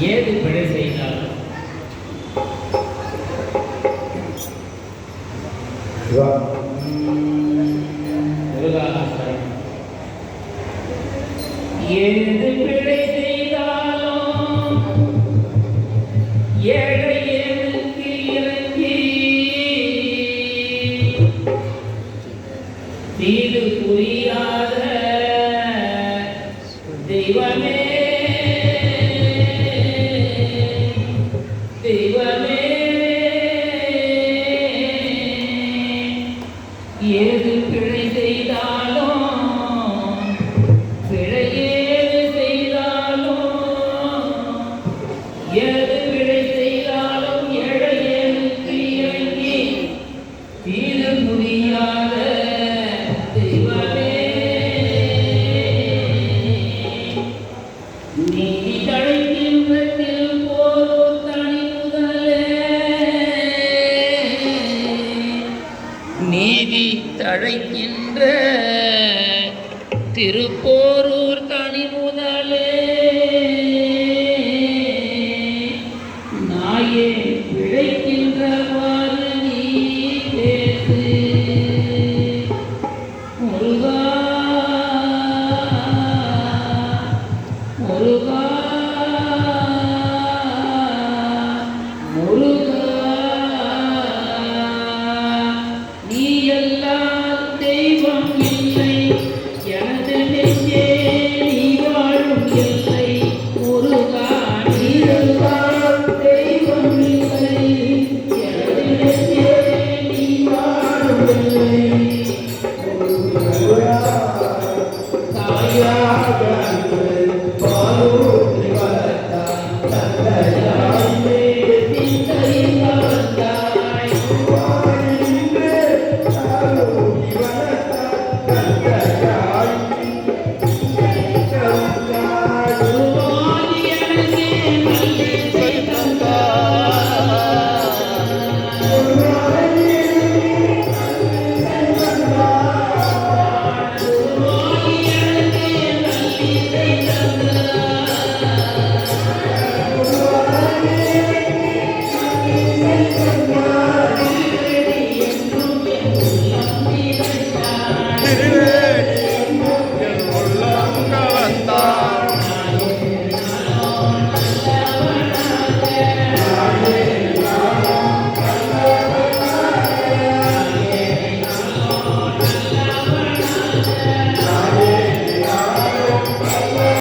ஏது பிழை செய்தாலும். முருகாசரம் ஏது பிழை செய்தாலும். ஏழை ஏழுக்கு இறங்கி. தீது புரியாத தெய்வமே. அழைக்கின்ற திருப்போரூர் தனி முதலே. நாயே பிழைக்கின்றவாறு நீ பேசு. முருகா முருகா முருகா.